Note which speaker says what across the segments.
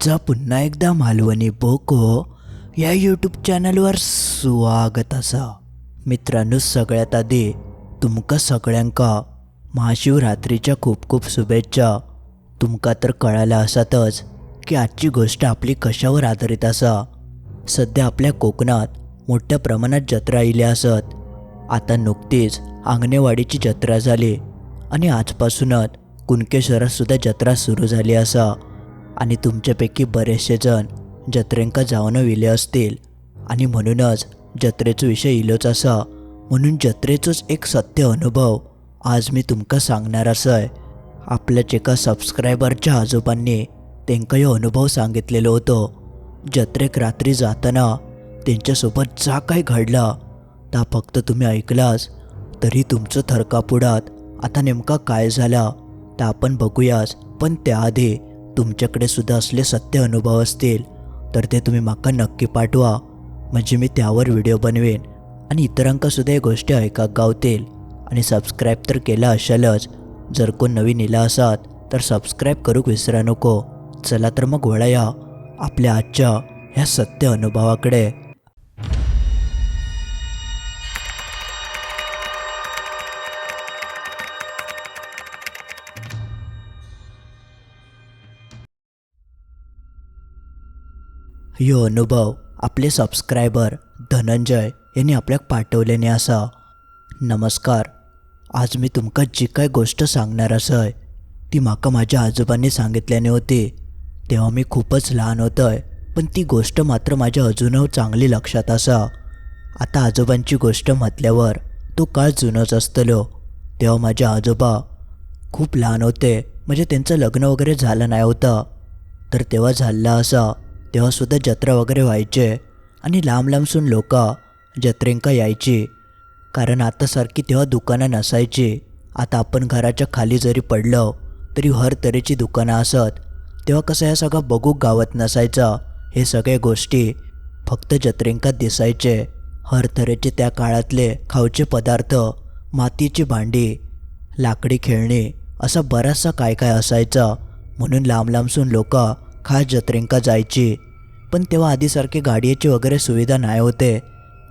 Speaker 1: तुमचा पुन्हा एकदा मालवणी बोको या यूट्यूब चॅनलवर स्वागत असा. मित्रांनो सगळ्यात आधी तुमका सगळ्यांका महाशिवरात्रीच्या खूप खूप शुभेच्छा. तुमका तर कळायला असतच की आजची गोष्ट आपली कशावर आधारित असा. सध्या आपल्या कोकणात मोठ्या प्रमाणात जत्रा इल्या असत. आता नुकतीच आंगणेवाडीची जत्रा झाली आणि आजपासूनच कुणकेश्वरात सुद्धा जत्रा सुरू झाली असा. आणि तुमच्यापैकी बरेचसे जण जत्रेंका जाऊन विले असतील. आणि म्हणूनच जत्रेचो विषय इलोच असा. म्हणून जत्रेचोच एक सत्य अनुभव आज मी तुमका सांगणार असय. आपल्याच एका सबस्क्रायबरच्या आजोबांनी त्यांका ह्यो अनुभव सांगितलेलो होतो. जत्रेक रात्री जाताना त्यांच्यासोबत जा काय घडला ता फक्त तुम्ही ऐकलास तरी तुमचं थरकापुडात आता नेमका काय झाला तर आपण बघूयाच पण त्याआधी तुमच्याकडे सुद्धा असले सत्य अनुभव असतील तर ते तुम्ही माका नक्की पाठवा. म्हणजे मी त्यावर व्हिडिओ बनवेन आणि इतरांकासुद्धा या गोष्टी ऐका गावतील. आणि सबस्क्राईब तर केला असेलच. जर कोण नवीन इला असात तर सबस्क्राईब करूक विसरा नको. चला तर मग वळाया. आपल्या आजच्या ह्या सत्य अनुभवाकडे. ह्यो अनुभव आपले सबस्क्रायबर धनंजय यांनी आपल्याक पाठवलेले असा नमस्कार. आज मी तुमका जी काय गोष्ट सांगणार असय ती म्हाका माझ्या आजोबांनी सांगितल्याने होती. तेव्हा मी खूपच लहान होतोय पण ती गोष्ट मात्र माझ्या अजूनही चांगली लक्षात असा. आता आजोबांची गोष्ट म्हटल्यावर तो काळ जुनच असतलो. तेव्हा माझे आजोबा खूप लहान होते म्हणजे त्यांचं लग्न वगैरे झालं नाही होतं. तर तेव्हा झालं असा. तेव्हासुद्धा जत्रा वगैरे व्हायचे आणि लांब लांबसून लोक जत्रेंका यायची. कारण आतासारखी तेव्हा दुकानं नसायची. आता आपण घराच्या खाली जरी पडलो तरी हर तऱ्हेची दुकानं असत. तेव्हा कसं ह्या सगळं बघू गावत नसायचं हे सगळे गोष्टी फक्त जत्रेंकात दिसायचे. हर तऱ्हेचे त्या काळातले खाऊचे पदार्थ मातीची भांडी लाकडी खेळणी असा बराचसा काय काय असायचा. म्हणून लांब लांबसून लोक खास जत्रेंका जायची. पण तेव्हा आधीसारखे गाडीची वगैरे सुविधा नाही होते.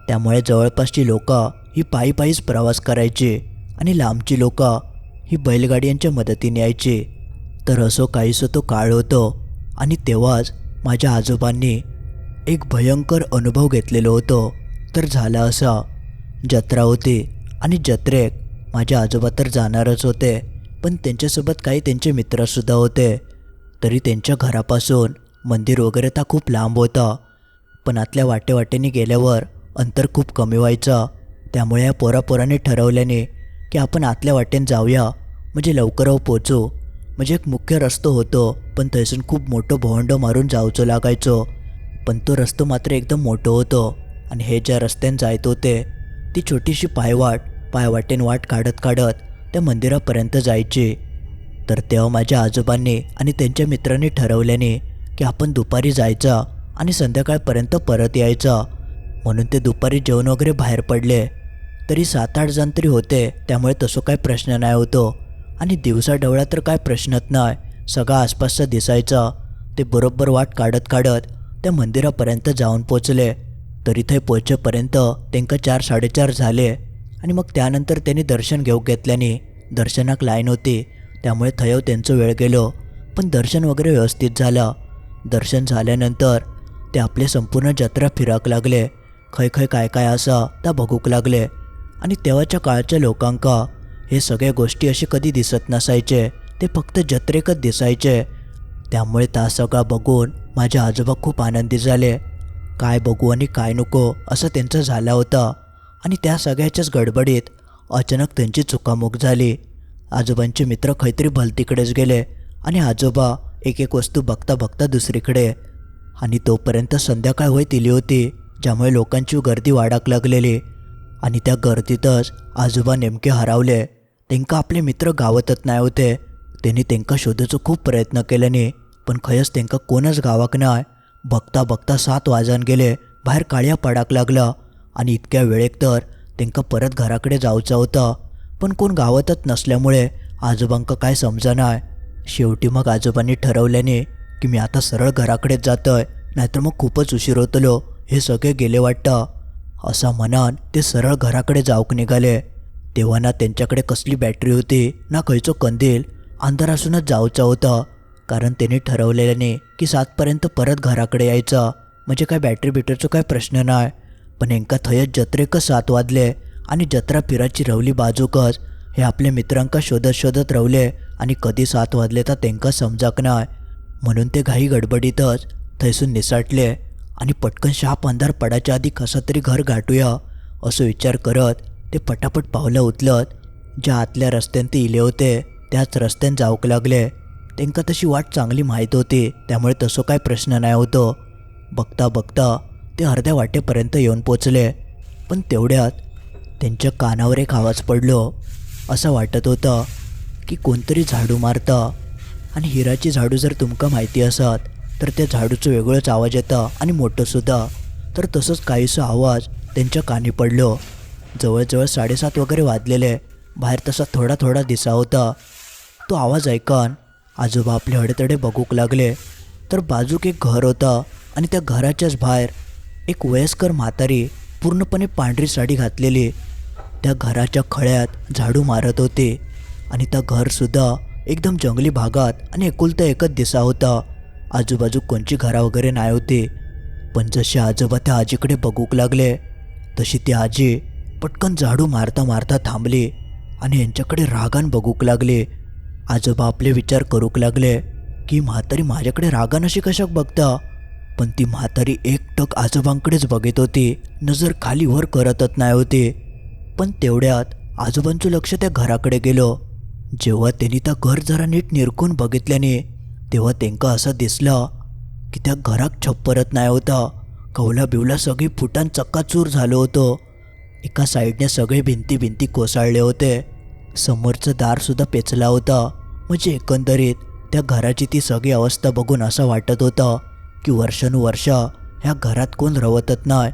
Speaker 1: त्यामुळे जवळपासची लोकं ही पायी पायीच प्रवास करायची आणि लांबची लोक ही बैलगाड्यांच्या मदतीने यायची. तर असो काहीसो तो काळ होतो आणि तेव्हाच माझ्या आजोबांनी एक भयंकर अनुभव घेतलेलो होतो. तर झाला असा. जत्रा होती आणि जत्रेक माझे आजोबा तर जाणारच होते. पण त्यांच्यासोबत काही त्यांचे मित्रसुद्धा होते. तरी त्यांच्या घरापासून मंदिर वगैरे तर खूप लांब होता. पण आतल्या वाटेवाटेने गेल्यावर अंतर खूप कमी व्हायचं. त्यामुळे या पोरापोराने ठरवल्याने की आपण आतल्या वाटेने जाऊया. म्हणजे लवकर हो पोचू. म्हणजे एक मुख्य रस्तो होतो. पण थंयसून खूप मोठं भोंड मारून जाऊचो लागायचो. पण तो रस्तो मात्र एकदम मोठं होतो. आणि हे ज्या रस्त्याने जायत होते ती छोटीशी पायवाट पायवाटेन वाट काढत काढत त्या मंदिरापर्यंत जायची. तर तेव्हा माझ्या आजोबांनी आणि त्यांच्या मित्रांनी ठरवल्याने की आपण दुपारी जायचा आणि संध्याकाळपर्यंत परत यायचा. म्हणून ते दुपारी जेवण वगैरे बाहेर पडले. तरी सात आठ जण तरी होते त्यामुळे तसं काय प्रश्न नाही होतो. आणि दिवसा डवळा तर काय प्रश्नच नाही सगळा आसपासचा दिसायचा. ते बरोबर वाट काढत काढत त्या मंदिरापर्यंत जाऊन पोचले. तरी थंय पोचेपर्यंत त्यांका चार साडेचार झाले. आणि मग त्यानंतर त्यांनी दर्शन घेऊ घेतल्याने दर्शनाक लाईन होती. त्यामुळे थयव त्यांचं वेळ गेलो पण दर्शन वगैरे व्यवस्थित झालं. दर्शन झाल्यानंतर ते आपले संपूर्ण जत्रा फिराक लागले. खय खय काय काय असं त्या बघूक लागले. आणि तेव्हाच्या काळच्या लोकांका हे सगळ्या गोष्टी असे कधी दिसत नसायचे ते फक्त जत्रेकच दिसायचे. त्यामुळे त्या सगळा बघून माझे आजोबा खूप आनंदी झाले. काय बघू आणि काय नको असं त्यांचं झालं होतं. आणि त्या सगळ्याच्याच गडबडीत अचानक त्यांची चुकामुक झाली. आजोबांचे मित्र खैतरी भलतीकडेच गेले आणि आजोबा एक एक वस्तू बघता बघता दुसरीकडे. आणि तोपर्यंत संध्याकाळ होईत इली होती ज्यामुळे लोकांची गर्दी वाढाक लागलेली. आणि त्या गर्दीतच आजोबा नेमके हरावले. त्यांका आपले मित्र गावतच नाही होते. त्यांनी त्यांका शोधायचो खूप प्रयत्न केल्याने पण खयच त्यांका कोणच गावाक नाही. बघता बघता सात वाजान गेले बाहेर काळ्या पडाक लागला. आणि इतक्या वेळेक तर त्यांका परत घराकडे जाऊचा होता. पण कोण गावातच नसल्यामुळे आजोबांका काय समजा शेवटी मग आजोबांनी ठरवल्याने की मी आता सरळ घराकडेच जातोय नाहीतर मग खूपच उशीर होतलो हे सगळे गेले वाटतं. असा म्हणान ते सरळ घराकडे जाऊक निघाले. तेव्हा ना त्यांच्याकडे कसली बॅटरी होती ना खयचो कंदील अंधार असूनच जाऊचा होता. कारण त्यांनी ठरवलेल्याने की सातपर्यंत परत घराकडे यायचं. म्हणजे काय बॅटरी बिटरीचा काय प्रश्न नाही पण हेंका थंयच जत्रेकच सात वाजले. आणि जत्रा फिराची रवली बाजूकच हे आपले मित्रांका शोधत शोधत रवले आणि कधी सात वाजले तर तेंका समजाक नाय. म्हणून ते घाई गडबडीतच थंयसून निसाटले आणि पटकन शाप अंधार पडायच्या आधी कसा तरी घर गाठूया असं विचार करत ते पटापट पावलं उचलत ज्या आतल्या रस्त्यान ते इले होते त्याच रस्त्यान जाऊक लागले. त्यांका तशी वाट चांगली माहीत होती त्यामुळे तसं काय प्रश्न नाही होतो. बघता बघता ते अर्ध्या वाटेपर्यंत येऊन पोचले. पण तेवढ्यात त्यांच्या कानावर एक आवाज पडलो. असं वाटत होतं की कोणतरी झाडू मारतं. आणि हिराची झाडू जर तुमका माहिती असत तर त्या झाडूचं वेगळंच आवाज येतं आणि मोठंसुद्धा तर तसंच काहीसा आवाज त्यांच्या कानी पडलो. जवळजवळ साडेसात वगैरे वाजलेले. बाहेर तसा थोडा थोडा दिसा होता. तो आवाज ऐकन आजोबा आपले हडेतडे बघूक लागले. तर बाजूक एक घर होतं आणि त्या घराच्याच बाहेर एक वयस्कर म्हातारी पूर्णपणे पांढरी साडी घातलेली. त्या घराच्या खळ्यात झाडू मारत होते. आणि त्या घरसुद्धा एकदम जंगली भागात आणि एकुलता एकच दिसा होता. आजूबाजू कोणची घरा वगैरे नाही होते. पण जसे आजोबा त्या आजीकडे बघूक लागले तशी ती आजी पटकन झाडू मारता मारता थांबली आणि यांच्याकडे रागान बघूक लागले. आजोबा आपले विचार करूक लागले की म्हातारी माझ्याकडे रागान अशी कशाक बघता? पण ती म्हातारी एकटक आजोबांकडेच बघत होती नजर खाली वर करतच नाही होती. पण तेवढ्यात आजोबांचं लक्ष त्या घराकडे गेलो. जेव्हा त्यांनी त्या घर जरा नीट निरखून बघितल्याने तेव्हा त्यांका असं दिसलं की त्या घरात छप्परत नाही होता. कवला बिवला सगळी फुटान चक्काचूर झालं होतं. एका साईडने सगळे भिंती भिंती कोसळले होते. समोरचं दारसुद्धा पेचला होता. म्हणजे एकंदरीत त्या घराची ती सगळी अवस्था बघून असं वाटत होतं की वर्षानुवर्ष ह्या घरात कोण रवतच नाही.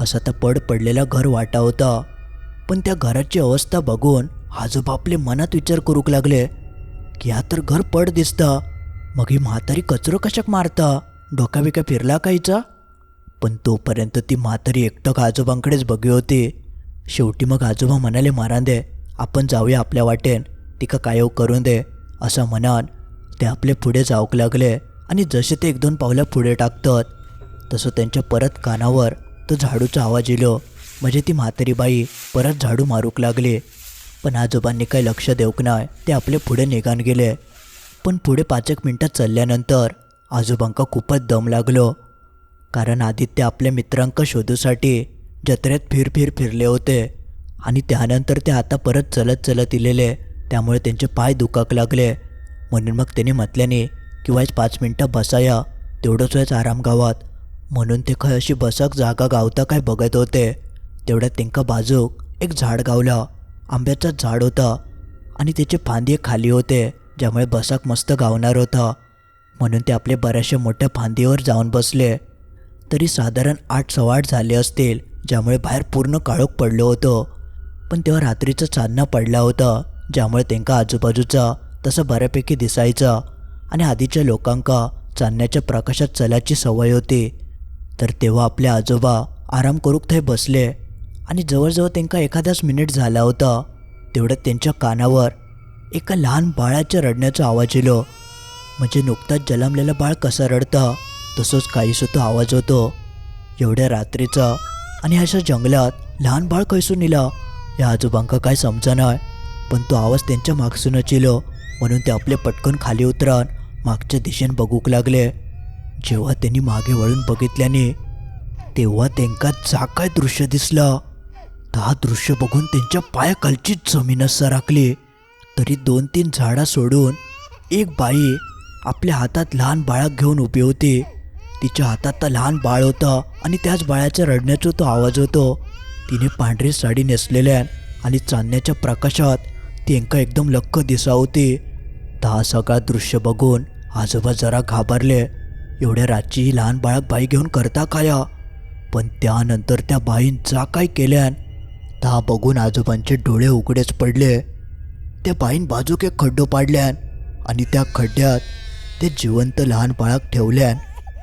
Speaker 1: असा तर पड पडलेला घर वाटा होता. पण त्या घराची अवस्था बघून आजोबा आपले मनात विचार करूक लागले की हा तर घर पड दिसता. मग ही म्हातारी कचरो कशाक मारता? डोकाबिका फिरला काहीचा पण तोपर्यंत ती म्हातारी एकटक आजोबांकडेच बघी होती. शेवटी मग आजोबा म्हणाले मारान दे आपण जाऊया आपल्या वाटेन. तिका कायव करून दे. असं म्हणान ते आपले पुढे जाऊक लागले आणि जसे ते एक दोन पावलं पुढे टाकतात तसं त्यांच्या परत कानावर तो झाडूचा आवाज येलो. म्हणजे ती म्हातारी बाई परत झाडू मारूक लागली. पण आजोबांनी काही लक्ष देऊक नाही ते आपले पुढे निघान गेले. पण पुढे पाच एक मिनटं चालल्यानंतर आजोबांका खूपच दम लागलो. कारण आदित्य आपल्या मित्रांका शोधूसाठी जत्रेत फिर फिर फिरले होते. आणि त्यानंतर ते आता परत चलत चलत इलेले त्यामुळे त्यांचे पाय दुखाक लागले. म्हणून मग त्यांनी म्हटल्याने की वाईज पाच मिनटं बसाया तेवढंच वेळच आराम गावात. म्हणून ते खंय अशी बसक जागा गावता काय बघत होते. तेवढ्यात तेंका बाजूक एक झाड गावला. आंब्याचं झाड होतं आणि त्याचे फांदी खाली होते ज्यामुळे बसाक मस्त गावणार होता. म्हणून ते आपले बऱ्याचशा मोठ्या फांदीवर जाऊन बसले. तरी साधारण आठ सव्वा आठ झाले असतील ज्यामुळे बाहेर पूर्ण काळोख पडलो होतो. पण तेव्हा रात्रीचं चांदणा पडला होता ज्यामुळे त्यांका आजूबाजूचा तसं बऱ्यापैकी दिसायचं आणि आधीच्या लोकांका चांदण्याच्या प्रकाशात चलाची सवय होती. तर तेव्हा आपले आजोबा आराम करूक थंय बसले. आणि जवळजवळ त्यांका एखादाच मिनिट झाला होता. तेवढ्यात त्यांच्या कानावर एका लहान बाळाच्या रडण्याचा आवाज येलो. म्हणजे नुकताच जलमलेलं बाळ कसं रडतं तसंच काहीसुद्धा आवाज होतो. एवढ्या रात्रीचा आणि अशा जंगलात लहान बाळ कैसून इला या आजोबांका काय समजा पण तो आवाज त्यांच्या मागसूनच येलो. म्हणून ते आपले पटकन खाली उतरान मागच्या दिशेने बघूक लागले. जेव्हा त्यांनी मागे वळून बघितल्याने तेव्हा त्यांका जा काय दृश्य दिसलं. हा दृश्य बघून त्यांच्या पायाखालचीच जमीनच सरकली. तरी दोन तीन झाडा सोडून एक बाई आपल्या हातात लहान बाळाक घेऊन उभी होती. तिच्या हातात तर लहान बाळ होतं आणि त्याच बाळाच्या रडण्याचा तो आवाज होतो. तिने पांढरी साडी नेसलेल्या आणि चांदण्याच्या प्रकाशात ती एकदम लक्क दिसा होती. तर हा सगळा दृश्य बघून आजोबा जरा घाबरले. एवढ्या रातची ही लहान बाळक बाई घेऊन करता काया पण त्यानंतर त्या बाईन जा काय केल्यान ता बघून आजोबांचे डोळे उघडेच पडले. त्या बाईन बाजूक एक खड्डो पाडल्यान आणि त्या खड्ड्यात ते जिवंत लहान बाळाक ठेवल्यान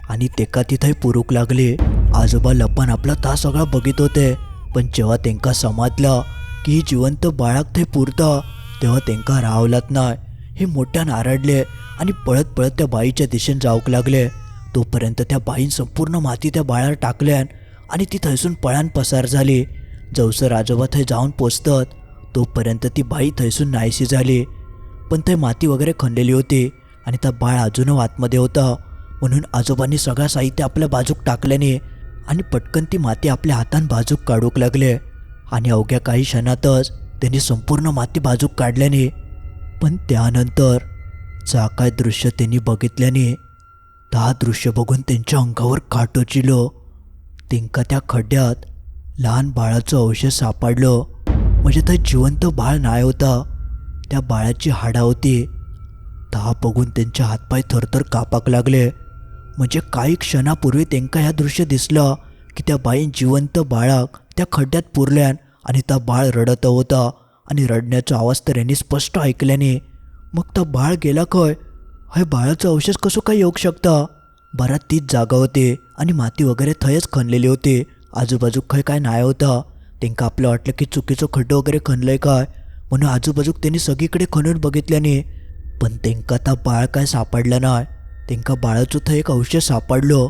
Speaker 1: आणि तेका तिथे पुरूक लागली. आजोबा लपन आपला ता सगळा बघित होते पण जेव्हा तेंका समजलं की जिवंत बाळाक थंय पुरता तेव्हा तेंका रावलात नाही हे मोठ्यान आरडले आणि पळत पळत त्या बाईच्या दिशेन जाऊक लागले. तोपर्यंत त्या बाईन संपूर्ण माती त्या बाळावर टाकल्यान आणि ती थंयसून पळान पसार झाली. जवसर आजोबा थंय जाऊन पोचतात. तोपर्यंत ती बाई थंयसून नाहीशी झाली. पण थंय माती वगैरे खणलेली होती आणि त्या बाळ अजून आतमध्ये होता. म्हणून आजोबांनी सगळं साहित्य आपल्या बाजूक टाकल्याने आणि पटकन ती माती आपल्या हातान बाजूक काढूक लागले. आणि अवघ्या काही क्षणातच त्यांनी संपूर्ण माती बाजूक काढल्याने पण त्यानंतर जा काय दृश्य त्यांनी बघितल्याने ता दृश्य बघून त्यांच्या अंगावर काटोचिलो तिंका त्या खड्ड्यात लहान बाळाचं अवशेष सापडलं. म्हणजे ते जिवंत बाळ नाही होता. त्या बाळाची हाडा होती. ता बघून त्यांचे हातपाय थरथर कापाक लागले. म्हणजे काही क्षणापूर्वी त्यांका ह्या दृश्य दिसलं की त्या बाईन जिवंत बाळाक त्या खड्ड्यात पुरल्यान आणि त्या बाळ रडत होता आणि रडण्याचा आवाज तर यांनी स्पष्ट ऐकल्याने. मग तो बाळ गेला खंय? हय बाळाचं अवशेष कसो काय येऊ शकता? बरात तीच जागा होती आणि माती वगैरे थंयच खणलेली होती. आजूबाजूक खंय काय नाही होता. तेंका आपलं वाटलं की चुकीचो खड्डो वगैरे खणलंय काय? म्हणून आजूबाजूक त्यांनी सगळीकडे खणून बघितल्याने पण तेंका आता बाळ काय सापडलं नाय. तेंका बाळाचं थंय एक अवशेष सापडलो.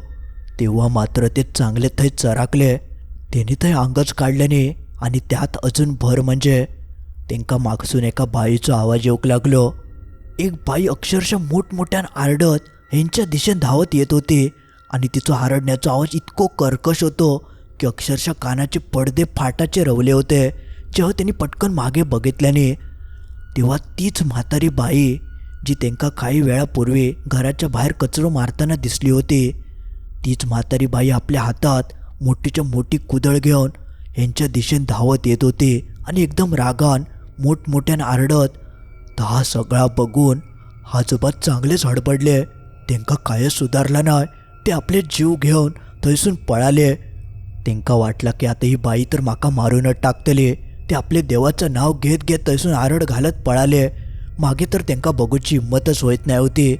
Speaker 1: तेव्हा मात्र ते चांगले थंय चराकले. त्यांनी थंय अंगच काढल्याने आणि त्यात अजून भर म्हणजे तेंका मागसून एका बाईचो आवाज येऊक लागलो. एक बाई अक्षरशः मोठमोठ्यान आरडत ह्यांच्या दिशेन धावत येत होती आणि तिचा आरडण्याचा आवाज इतको कर्कश होतो की अक्षरशः कानाचे पडदे फाटाचे रवले होते जेव्हा त्यांनी पटकन मागे बघितल्याने तेव्हा तीच म्हातारी बाई जी त्यांका काही वेळापूर्वी घराच्या बाहेर कचरो मारताना दिसली होती तीच म्हातारी बाई आपल्या हातात मोठीच्या मोठी कुदळ घेऊन यांच्या दिशेन धावत येत होती आणि एकदम रागान मोठमोठ्यानं आरडत तर हा सगळा बघून आजोबा चांगलेच हडबडले त्यांका कायच सुधारला नाही ते आपले जीव घेऊन थंयसून पळाले तेंका वाटला की आता ही बाई तर माका मारूनच टाकतली. ते आपले देवाचं नाव घेत घेत थंयसून आरड घालत पळाले. मागे तर तेंका बघूची हिंमतच होत नाही होती.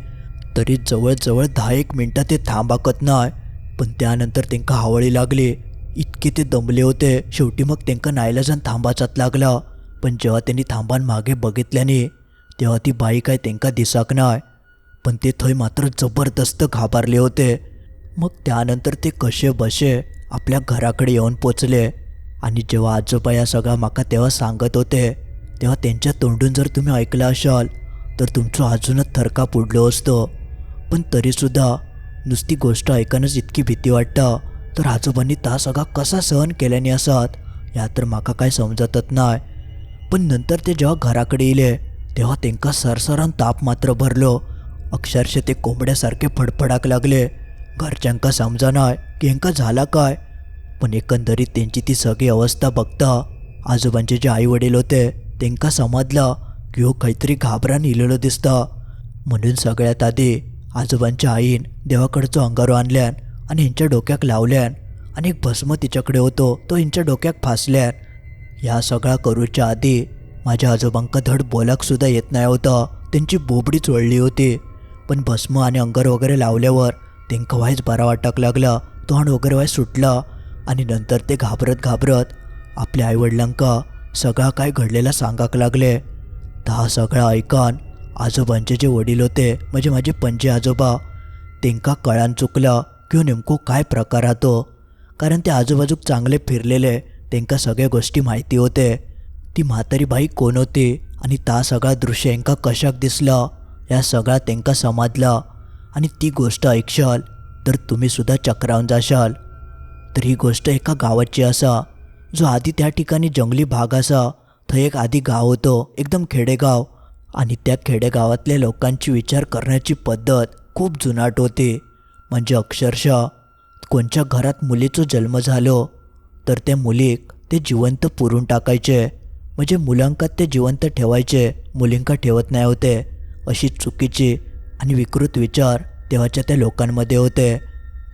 Speaker 1: तरी जवळजवळ दहा एक मिनटं ते थांबाकत नाही. पण त्यानंतर तेंका हावळी लागली. इतके ते दमले होते. शेवटी मग तेंका नायलाजान थांबाचात लागला. पण जेव्हा त्यांनी थांबान मागे बघितल्याने तेव्हा ती बाई काय तेंका दिसाक नाही. पण ते थंय मात्र जबरदस्त घाबरले होते. मग त्यानंतर ते कसे बसे? आपल्या घराकडे येऊन पोचले. आणि जेव्हा आजोबा या सगळा माका तेव्हा सांगत होते तेव्हा त्यांच्या तोंडून जर तुम्ही ऐकलं असाल तर तुमचं अजूनच थरका पुडलो असतो. पण तरीसुद्धा नुसती गोष्ट ऐकणंच इतकी भीती वाटतं. तर आजोबांनी ता सगळा कसा सहन केल्याने असत या तर माका काय समजतच नाही. पण नंतर ते जेव्हा घराकडे येले तेव्हा त्यांका सरसरान ताप मात्र भरलो. अक्षरशः ते कोंबड्यासारखे फडफडाक लागले. घरच्यांका समजना की हेंका झाला काय? पण एकंदरीत त्यांची ती सगळी अवस्था बघता आजोबांचे जे आई वडील होते तेंका समजलं की हो काहीतरी घाबरान इलेलो दिसता. म्हणून सगळ्यात आधी आजोबांच्या आईन देवाकडचं अंगारो आणल्यान आणि ह्यांच्या डोक्याक लावल्यान आणि एक भस्म तिच्याकडे होतो तो ह्यांच्या डोक्याक फासल्यान. ह्या सगळा करूच्या आधी माझ्या आजोबांका धड बोलाक सुद्धा येत नाही होतं त्यांची बोबडी चोळली होती. पण भस्म आणि अंगार वगैरे लावल्यावर तेंका वायच बरा वाटाक लागला तोंड वगैरे वाय सुटला. आणि नंतर ते घाबरत घाबरत आपल्या आईवडिलांका सगळा काय घडलेला सांगाक लागले. ता सगळा ऐकान आजोबांचे जे वडील होते म्हणजे माझे पंचे आजोबा तेंका कळान चुकला किंवा नेमको काय प्रकार तो. कारण ते आजूबाजूक चांगले फिरलेले तेंका सगळ्या गोष्टी माहिती होते. ती म्हातारी बाई कोण होती आणि ता सगळा दृश्य हेंका कशाक दिसला या सगळा तेंका समजला. आणि ती गोष्ट ऐकशाल तर तुम्ही सुद्धा चक्रावून जाशाल. तर ही गोष्ट एका गावाची असा जो आधी त्या ठिकाणी जंगली भाग असा थंय एक आधी गाव होतो एकदम खेडेगाव. आणि त्या खेडेगावातल्या लोकांची विचार करण्याची पद्धत खूप जुनाट होती. म्हणजे अक्षरशः कोणच्या घरात मुलीचं जन्म झालो तर त्या मुलीक ते जिवंत पुरून टाकायचे. म्हणजे मुलांका ते जिवंत ठेवायचे मुलींका ठेवत नाही होते. अशी चुकीची आणि विकृत विचार तेव्हाच्या त्या लोकांमध्ये होते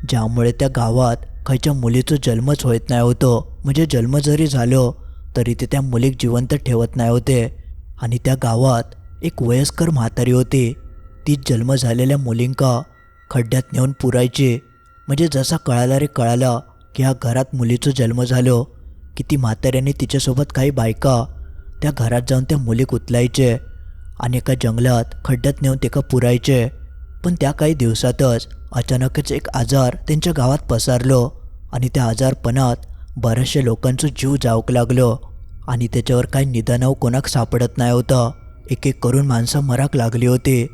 Speaker 1: ज्यामुळे त्या गावात खायच्या मुलीचं जन्मच होत नाही होतो. म्हणजे जन्म जरी झालो तरी ते त्या मुलीक जिवंत ठेवत नाही होते. आणि त्या गावात एक वयस्कर म्हातारी होती. ती जन्म झालेल्या मुलींका खड्ड्यात नेऊन पुरायची. म्हणजे जसा कळाला रे कळाला की ह्या घरात मुलीचं जन्म झालो की ती म्हाताऱ्याने तिच्यासोबत काही बायका त्या घरात जाऊन त्या मुलीक उतलायचे. आणि एका जंगलात खड्ड्यात नेऊन तेका पुरायचे. पण त्या काही दिवसातच अचानकच एक आजार त्यांच्या गावात पसरलो आणि त्या आजारपणात बऱ्याचशा लोकांचं जीव जाऊक लागलो आणि त्याच्यावर काही निदानव कोणाक सापडत नाही होतं. एक एक करून माणसं मराक लागली होती.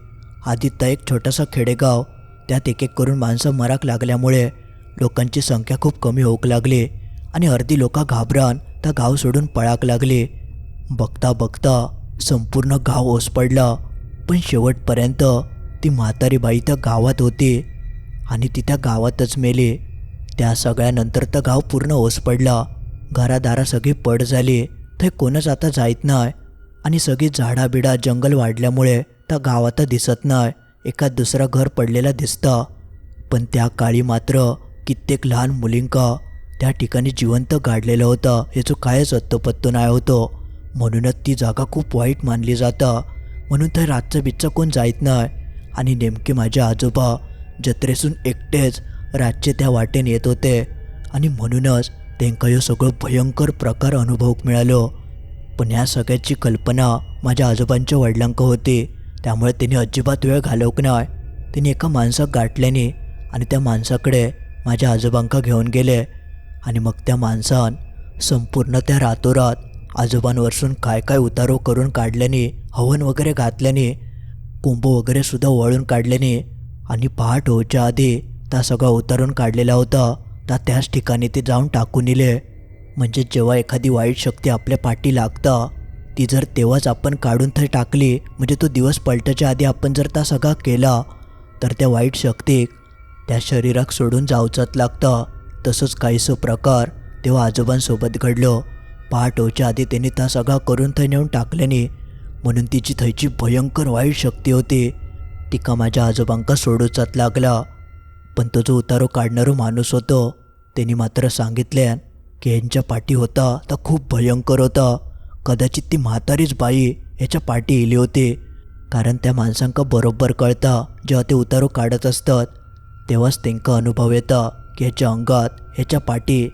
Speaker 1: आदित्य एक छोटासा खेडेगाव त्यात एक एक करून माणसं मराक लागल्यामुळे लोकांची संख्या खूप कमी होऊक लागली आणि अर्धी लोक घाबरान त्या गाव सोडून पळाक लागली. बघता बघता संपूर्ण गाव ओस पडलं पण शेवटपर्यंत ती म्हातारी बाई त्या गावात होती आणि ती त्या गावातच मेली. त्या सगळ्यानंतर तर गाव पूर्ण ओस पडला घरादारा सगळी पड झाली. तर कोणच आता जायत नाही आणि सगळी झाडाबिडा जंगल वाढल्यामुळे त्या गावात दिसत नाही एखाद दुसरा घर पडलेला दिसतं. पण त्या काळी मात्र कित्येक लहान मुलींका त्या ठिकाणी जिवंत गाडलेलं होतं. याचं कायच अत्तोपत्तो नाही होतं. म्हणूनच ती जागा खूप वाईट मानली जातं. म्हणून तर रातचं बिच्चं कोण जायत नाही. आणि नेमके माझे आजोबा जत्रेसून एकटेच रातचे त्या वाटेन येत होते. आणि म्हणूनच त्यांका ह्यो सगळं भयंकर प्रकार अनुभवक मिळालो. पण ह्या सगळ्याची कल्पना माझ्या आजोबांच्या वडिलांक होती. त्यामुळे त्यांनी अजिबात वेळ घालवक नाही. त्यांनी एका माणसाक गाठल्याने आणि त्या माणसाकडे माझ्या आजोबांका घेऊन गेले. आणि मग त्या माणसान संपूर्ण त्या रातोरात आजोबांवरसून काय काय उतारो करून काढल्याने हवन वगैरे घातल्याने कुंभ वगैरे सुद्धा वळून काढल्याने आणि पहाट होच्या आधी त्या सगळा उतारून काढलेला होता त्या त्याच ठिकाणी ते जाऊन टाकून दिले म्हणजे जेव्हा एखादी वाईट शक्ती आपल्या पाठी लागता ती जर तेव्हाच आपण काढून थंय टाकली म्हणजे तो दिवस पलटच्या आधी आपण जर त्या सगळा केला तर त्या वाईट शक्तीक त्या शरीराक सोडून जावचंच लागतं. तसंच काहीसं प्रकार तेव्हा आजोबांसोबत घडलं. पहाट होच्या आधी त्यांनी त्या सगळा करून थंय नेऊन टाकल्याने म्हणून तिची थंयची भयंकर वाईट शक्ती होती. तिका माझ्या आजोबांका सोडूचात लागला. पण तो जो उतारो काढणारो माणूस होतो त्यांनी मात्र सांगितल्यान की यांच्या पाठी होता तर खूप भयंकर होता. कदाचित ती म्हातारीच बाई ह्याच्या पाठी येली होती. कारण त्या माणसांका बरोबर कळता जेव्हा ते उतारो काढत असतात तेव्हाच त्यांका अनुभव येता की ह्याच्या अंगात ह्याच्या पाठी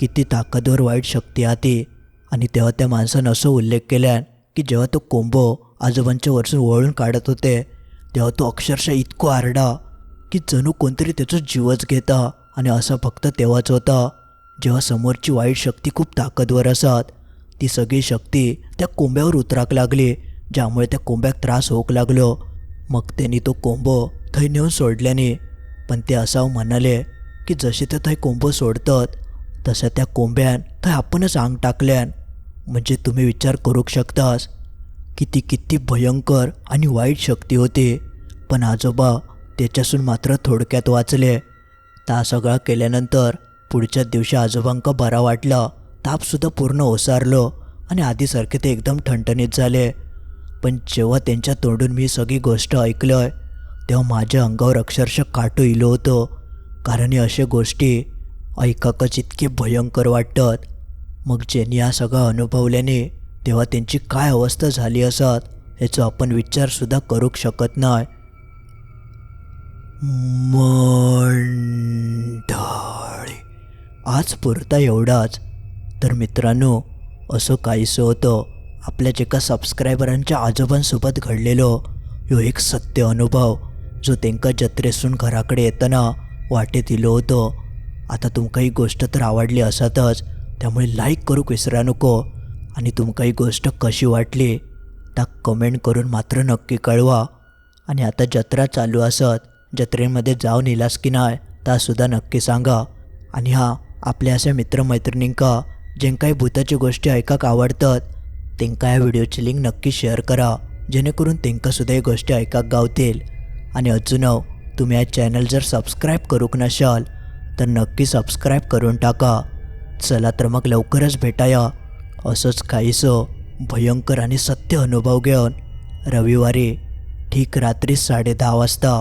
Speaker 1: किती ताकदवर वाईट शक्ती आती आणि तेव्हा त्या माणसानं असं उल्लेख केल्यान की जेव्हा तो कोंबो आजोबांच्या वर्ष वळून काढत होते तेव्हा तो अक्षरशः इतको आरडा की जणू कोणतरी त्याचं जीवच घेता आणि असं फक्त तेव्हाच होता जेव्हा समोरची वाईट शक्ती खूप ताकदवर असत. ती सगळी शक्ती त्या कोंब्यावर उतराक लागली ज्यामुळे त्या कोंब्याक त्रास होऊक लागलो. मग त्यांनी तो कोंबो थंय नेऊन सोडल्याने पण ते असाव म्हणाले की जसे ते थंय कोंबो सोडतात तसं त्या कोंब्यान तर आपणच अंग टाकल्यान. म्हणजे तुम्ही विचार करूक शकतास की ती किती भयंकर आणि वाईट शक्ती होती. पण आजोबा त्याच्यासून मात्र थोडक्यात वाचले. ता सगळा केल्यानंतर पुढच्या दिवशी आजोबांका बरा वाटला. तापसुद्धा पूर्ण ओसारलो आणि आधीसारखे ते एकदम ठणठणीत झाले. पण जेव्हा त्यांच्या तोंडून मी सगळी गोष्ट ऐकलं तेव्हा माझ्या अंगावर अक्षरशः काटो इलो होतो. कारण या अशा गोष्टी ऐकाकच इतके भयंकर वाटतात मग ज्यांनी हा सगळा अनुभवल्याने तेव्हा त्यांची काय अवस्था झाली असत याचा आपण विचारसुद्धा करू शकत नाही. मंडळी आज पुरता एवढाच. तर मित्रांनो असं काहीसं होतं. आपल्या जे का सबस्क्रायबरांच्या आजोबांसोबत घडलेलो ह्यो एक सत्य अनुभव जो तेंका जत्रेसून घराकडे येताना वाटेत इलो होतो. आता तुमका ही गोष्ट तर आवडली असतच. त्यामुळे लाईक करूक विसरा नको. आणि तुमका ही गोष्ट कशी वाटली ता कमेंट करून मात्र नक्की कळवा. आणि आता जत्रा चालू असत. जत्रेमध्ये जाऊन येलास की नाही तासुद्धा नक्की सांगा. आणि हा आपल्या अशा मित्रमैत्रिणींका जेंकाही भूताची गोष्टी ऐकाक आवडतात त्यांका या व्हिडिओची लिंक नक्की शेअर करा. जेणेकरून त्यांकासुद्धा ही गोष्टी ऐकाक गावतील. आणि अजून तुम्ही या चॅनल जर सबस्क्राईब करूक नशाल तर नक्की सबस्क्राईब करून टाका. चला तर मग लवकरच भेटाया. असंच काहीसं भयंकर आणि सत्य अनुभव घेऊन रविवारी ठीक रात्री साडे दहा वाजता